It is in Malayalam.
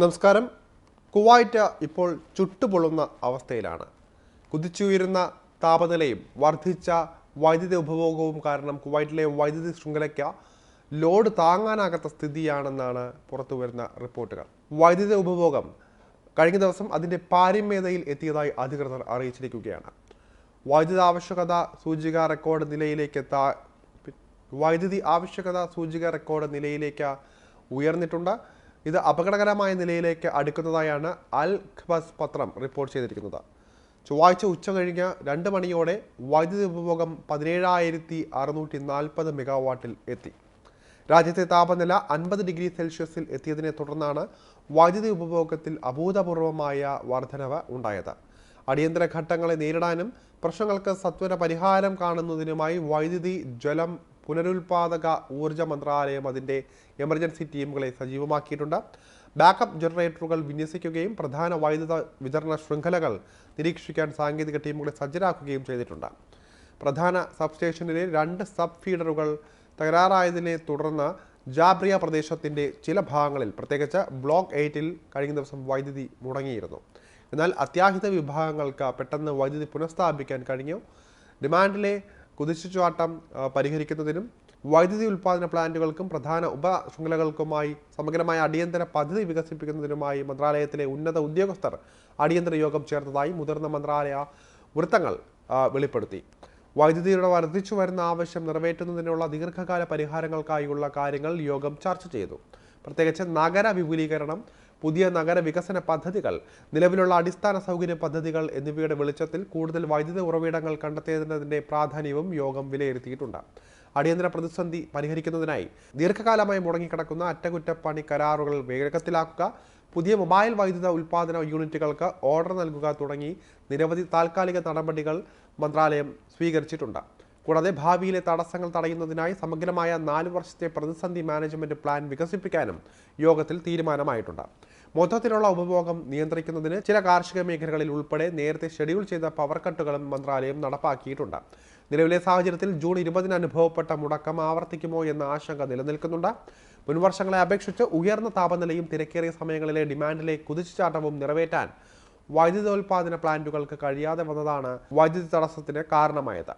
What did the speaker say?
നമസ്കാരം. കുവൈറ്റ് ഇപ്പോൾ ചുട്ടുപൊള്ളുന്ന അവസ്ഥയിലാണ്. കുതിച്ചുയരുന്ന താപനിലയും വർദ്ധിച്ച വൈദ്യുതി ഉപഭോഗവും കാരണം കുവൈറ്റിലെ വൈദ്യുതി ശൃംഖലയ്ക്ക് ലോഡ് താങ്ങാനാകാത്ത സ്ഥിതിയാണെന്നാണ് പുറത്തുവരുന്ന റിപ്പോർട്ടുകൾ. വൈദ്യുതി ഉപഭോഗം കഴിഞ്ഞ ദിവസം അതിന്റെ പാരമ്യതയിൽ എത്തിയതായി അധികൃതർ അറിയിച്ചിരിക്കുകയാണ്. വൈദ്യുതി ആവശ്യകത സൂചിക റെക്കോർഡ് നിലയിലേക്ക് എത്താ വൈദ്യുതി ആവശ്യകത സൂചിക റെക്കോർഡ് നിലയിലേക്ക് ഉയർന്നിട്ടുണ്ട്. ഇത് അപകടകരമായ നിലയിലേക്ക് അടുക്കുന്നതായാണ് അൽ ഖബസ് പത്രം റിപ്പോർട്ട് ചെയ്തിരിക്കുന്നത്. ചൊവ്വാഴ്ച ഉച്ച കഴിഞ്ഞ് രണ്ട് മണിയോടെ വൈദ്യുതി ഉപഭോഗം പതിനേഴായിരത്തി അറുന്നൂറ്റി നാൽപ്പത് മെഗാവാട്ടിൽ എത്തി. രാജ്യത്തെ താപനില അൻപത് ഡിഗ്രി സെൽഷ്യസിൽ എത്തിയതിനെ തുടർന്നാണ് വൈദ്യുതി ഉപഭോഗത്തിൽ അഭൂതപൂർവമായ വർധനവ് ഉണ്ടായത്. അടിയന്തര ഘട്ടങ്ങളെ നേരിടാനും പ്രശ്നങ്ങൾക്ക് സത്വര പരിഹാരം കാണുന്നതിനുമായി വൈദ്യുതി ജലം പുനരുൽപാദക ഊർജ മന്ത്രാലയം അതിന്റെ എമർജൻസി ടീമുകളെ സജീവമാക്കിയിട്ടുണ്ട്. ബാക്കപ്പ് ജനറേറ്ററുകൾ വിന്യസിക്കുകയും പ്രധാന വൈദ്യുത വിതരണ ശൃംഖലകൾ നിരീക്ഷിക്കാൻ സാങ്കേതിക ടീമുകളെ സജ്ജരാക്കുകയും ചെയ്തിട്ടുണ്ട്. പ്രധാന സബ്സ്റ്റേഷനിലെ രണ്ട് സബ് ഫീഡറുകൾ തകരാറായതിനെ തുടർന്ന് ജാബ്രിയ പ്രദേശത്തിന്റെ ചില ഭാഗങ്ങളിൽ പ്രത്യേകിച്ച് ബ്ലോക്ക് എയ്റ്റിൽ കഴിഞ്ഞ ദിവസം വൈദ്യുതി മുടങ്ങിയിരുന്നു. എന്നാൽ അത്യാഹിത വിഭാഗങ്ങൾക്ക് പെട്ടെന്ന് വൈദ്യുതി പുനഃസ്ഥാപിക്കാൻ കഴിഞ്ഞു. ഡിമാൻഡിലെ കുതിച്ചുചാട്ടം പരിഹരിക്കുന്നതിനും വൈദ്യുതി ഉൽപ്പാദന പ്ലാന്റുകൾക്കും പ്രധാന ഉപ ശൃംഖലകൾക്കുമായി സമഗ്രമായ അടിയന്തര പദ്ധതി വികസിപ്പിക്കുന്നതിനുമായി മന്ത്രാലയത്തിലെ ഉന്നത ഉദ്യോഗസ്ഥർ അടിയന്തര യോഗം ചേർന്നതായി മുതിർന്ന മന്ത്രാലയ വൃത്തങ്ങൾ വെളിപ്പെടുത്തി. വൈദ്യുതിയുടെ വർദ്ധിച്ചു വരുന്ന ആവശ്യം നിറവേറ്റുന്നതിനുള്ള ദീർഘകാല പരിഹാരങ്ങൾക്കായുള്ള കാര്യങ്ങൾ യോഗം ചർച്ച ചെയ്തു. പ്രത്യേകിച്ച് നഗര വിപുലീകരണം പുതിയ നഗര വികസന പദ്ധതികൾ നിലവിലുള്ള അടിസ്ഥാന സൗകര്യ പദ്ധതികൾ എന്നിവയുടെ വെളിച്ചത്തിൽ കൂടുതൽ വൈദ്യുത ഉറവിടങ്ങൾ കണ്ടെത്തേണ്ടതിന്റെ പ്രാധാന്യവും യോഗം വിലയിരുത്തിയിട്ടുണ്ട്. അടിയന്തര പ്രതിസന്ധി പരിഹരിക്കുന്നതിനായി ദീർഘകാലമായി മുടങ്ങിക്കിടക്കുന്ന അറ്റകുറ്റപ്പണി കരാറുകൾ വേഗത്തിലാക്കുക പുതിയ മൊബൈൽ വൈദ്യുത ഉൽപ്പാദന യൂണിറ്റുകൾക്ക് ഓർഡർ നൽകുക തുടങ്ങി നിരവധി താൽക്കാലിക നടപടികൾ മന്ത്രാലയം സ്വീകരിച്ചിട്ടുണ്ട്. കൂടാതെ ഭാവിയിലെ തടസ്സങ്ങൾ തടയുന്നതിനായി സമഗ്രമായ നാല് വർഷത്തെ പ്രതിസന്ധി മാനേജ്മെന്റ് പ്ലാൻ വികസിപ്പിക്കാനും യോഗത്തിൽ തീരുമാനമായിട്ടുണ്ട്. മൊത്തത്തിലുള്ള ഉപഭോഗം നിയന്ത്രിക്കുന്നതിന് ചില കാർഷിക മേഖലകളിൽ ഉൾപ്പെടെ നേരത്തെ ഷെഡ്യൂൾ ചെയ്ത പവർ കട്ടുകളും മന്ത്രാലയം നടപ്പാക്കിയിട്ടുണ്ട്. നിലവിലെ സാഹചര്യത്തിൽ ജൂൺ ഇരുപതിന് അനുഭവപ്പെട്ട മുടക്കം ആവർത്തിക്കുമോ എന്ന ആശങ്ക നിലനിൽക്കുന്നുണ്ട്. മുൻവർഷങ്ങളെ അപേക്ഷിച്ച് ഉയർന്ന താപനിലയും തിരക്കേറിയ സമയങ്ങളിലെ ഡിമാൻഡിലെ കുതിച്ചുചാട്ടവും നിറവേറ്റാൻ വൈദ്യുതോൽപാദന പ്ലാന്റുകൾക്ക് കഴിയാതെ വന്നതാണ് വൈദ്യുതി തടസ്സത്തിന് കാരണമായത്.